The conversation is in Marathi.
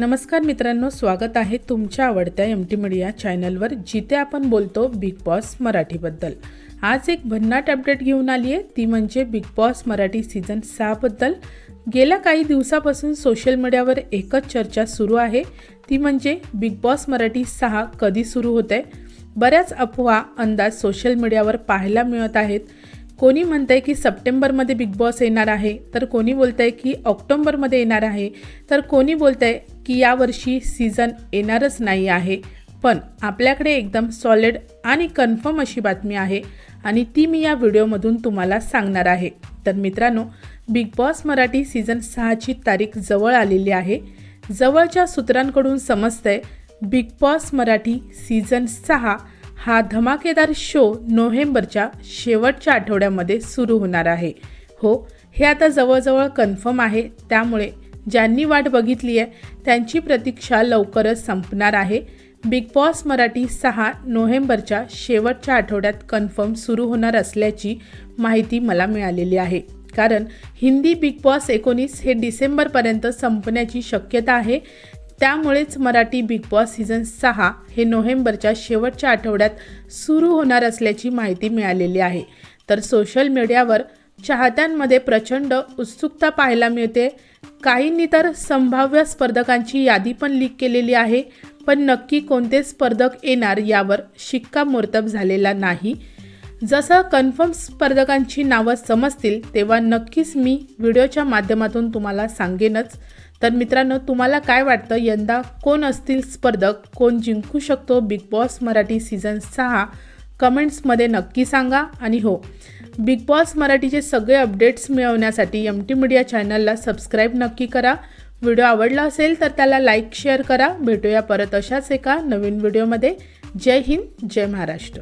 नमस्कार मित्रांनो स्वागत आहे तुमच्या आवडत्या एम टी मीडिया चॅनलवर जिथे आपण बोलतो बिग बॉस मराठीबद्दल. आज एक भन्नाट अपडेट घेऊन आली आहे ती म्हणजे बिग बॉस मराठी सीझन सहाबद्दल गेल्या काही दिवसापासून सोशल मीडियावर एकच चर्चा सुरू आहे ती म्हणजे बिग बॉस मराठी सहा कधी सुरू होते बऱ्याच अफवा अंदाज सोशल मीडियावर पाहायला मिळत आहेत. कोणी म्हणतंय की सप्टेंबरमध्ये बिग बॉस येणार आहे तर कोणी बोलतंय की ऑक्टोंबरमध्ये येणार आहे तर कोणी बोलतंय की यावर्षी सीझन येणारच नाही आहे. पण आपल्याकडे एकदम सॉलिड आणि कन्फर्म अशी बातमी आहे आणि ती मी या व्हिडिओमधून तुम्हाला सांगणार आहे. तर मित्रांनो बिग बॉस मराठी सीझन सहाची तारीख जवळ आलेली आहे. जवळच्या सूत्रांकडून समजतंय बिग बॉस मराठी सीझन सहा हा धमाकेदार शो नोव्हेंबरच्या शेवटच्या आठवड्यामध्ये सुरू होणार आहे. हो हे आता जवळजवळ कन्फर्म आहे. त्यामुळे ज्यांनी वाट बघितली आहे त्यांची प्रतीक्षा लवकरच संपणार आहे. बिग बॉस मराठी सहा नोव्हेंबरच्या शेवटच्या आठवड्यात कन्फर्म सुरू होणार असल्याची माहिती मला मिळालेली आहे. कारण हिंदी बिग बॉस एकोणीस हे डिसेंबरपर्यंत संपण्याची शक्यता आहे. त्यामुळेच मराठी बिग बॉस सीझन सहा हे नोव्हेंबरच्या शेवटच्या आठवड्यात सुरू होणार असल्याची माहिती मिळालेली आहे. तर सोशल मीडियावर चाहत्यांमध्ये प्रचंड उत्सुकता पाहायला मिळते. काहींनी तर संभाव्य स्पर्धकांची यादी पण लीक केलेली आहे पण नक्की कोणते स्पर्धक येणार यावर शिक्कामोर्तब झालेला नाही. जसं कन्फर्म स्पर्धकांची नावं समजतील तेव्हा नक्कीच मी व्हिडिओच्या माध्यमातून तुम्हाला सांगेनच. तर मित्रांनो तुम्हाला काय वाटतं? यंदा कोण असतील स्पर्धक? कोण जिंकू शकतो बिग बॉस मराठी सीझन सहा? कमेंट्समध्ये नक्की सांगा. आणि हो बिग बॉस मराठीचे सगळे अपडेट्स मिळवण्यासाठी एम टी मीडिया चॅनलला सबस्क्राईब नक्की करा. व्हिडिओ आवडला असेल तर त्याला लाईक शेअर करा. भेटूया परत अशाच एका नवीन व्हिडिओमध्ये जय हिंद जय महाराष्ट्र.